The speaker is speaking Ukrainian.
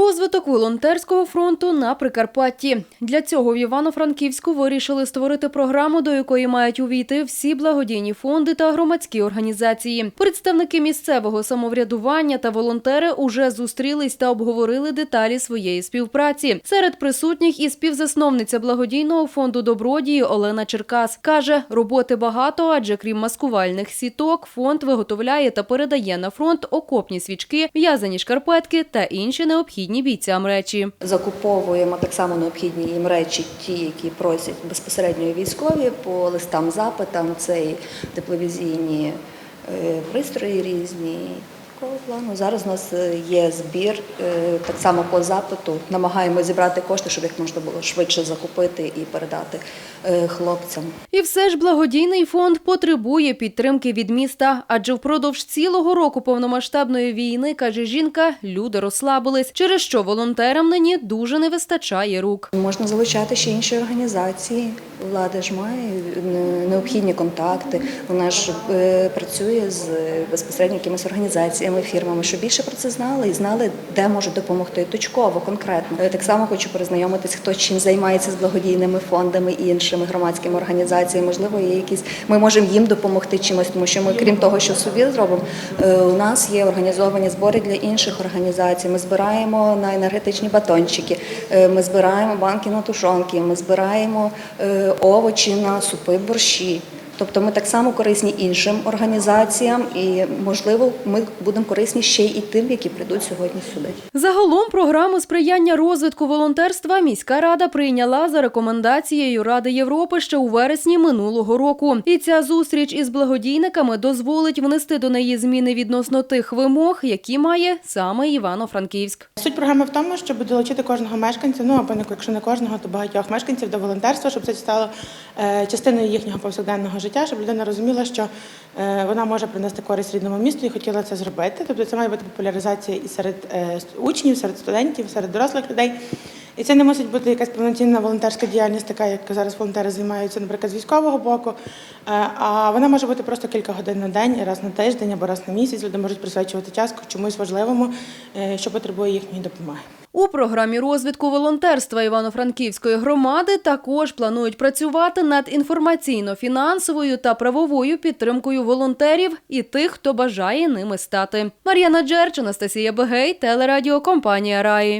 Розвиток волонтерського фронту на Прикарпатті. Для цього в Івано-Франківську вирішили створити програму, до якої мають увійти всі благодійні фонди та громадські організації. Представники місцевого самоврядування та волонтери уже зустрілись та обговорили деталі своєї співпраці. Серед присутніх і співзасновниця благодійного фонду добродії Олена Черкас каже, роботи багато, адже крім маскувальних сіток, фонд виготовляє та передає на фронт окопні свічки, в'язані шкарпетки та інші необхідні бійцям речі. Закуповуємо так само необхідні їм речі, ті, які просять безпосередньо військові по листам, запитам. Це і тепловізійні е, пристрої різні. Такого плану. Зараз у нас е, є збір е, так само по запиту. Намагаємося зібрати кошти, щоб їх можна було швидше закупити і передати е, хлопцям. І все ж благодійний фонд потребує підтримки від міста, адже впродовж цілого року повномасштабної війни, каже жінка, люди розслабились, через що волонтерам нині дуже не вистачає рук. Можна залучати ще інші організації. Влада ж має е, необхідні контакти. Вона ж е, працює з е, безпосередньо якимись організаціями, фірмами, щоб більше про це знали і знали, де можуть допомогти точково, конкретно. Так само хочу перезнайомитись, хто чим займається з благодійними фондами і іншими громадськими організаціями. Можливо, є якісь ми можемо їм допомогти чимось, тому що ми, крім того, що собі зробимо, у нас є організовані збори для інших організацій. Ми збираємо на енергетичні батончики, ми збираємо банки на тушонки, ми збираємо овочі на супи, борщі. Тобто ми так само корисні іншим організаціям, і можливо, ми будемо корисні ще й тим, які прийдуть сьогодні сюди. Загалом програму сприяння розвитку волонтерства міська рада прийняла за рекомендацією Ради Європи ще у вересні минулого року. І ця зустріч із благодійниками дозволить внести до неї зміни відносно тих вимог, які має саме Івано-Франківськ. Суть програми в тому, щоб долучити кожного мешканця, ну або якщо не кожного, то багатьох мешканців до волонтерства, щоб це стало е, частиною їхнього повсякденного життя, щоб людина розуміла, що е, вона може принести користь рідному місту і хотіла це зробити. Тобто це має бути популяризація і серед е, учнів, серед студентів, серед дорослих людей. І це не мусить бути якась повноцінна волонтерська діяльність, така як зараз волонтери займаються, наприклад, з військового боку. Е, А вона може бути просто кілька годин на день, раз на тиждень або раз на місяць. Люди можуть присвячувати час чомусь важливому, що потребує їхньої допомоги. У програмі розвитку волонтерства Івано-Франківської громади також планують працювати над інформаційно-фінансовою та правовою підтримкою волонтерів і тих, хто бажає ними стати. Мар'яна Джерч, Анастасія Бегей, телерадіокомпанія Раї.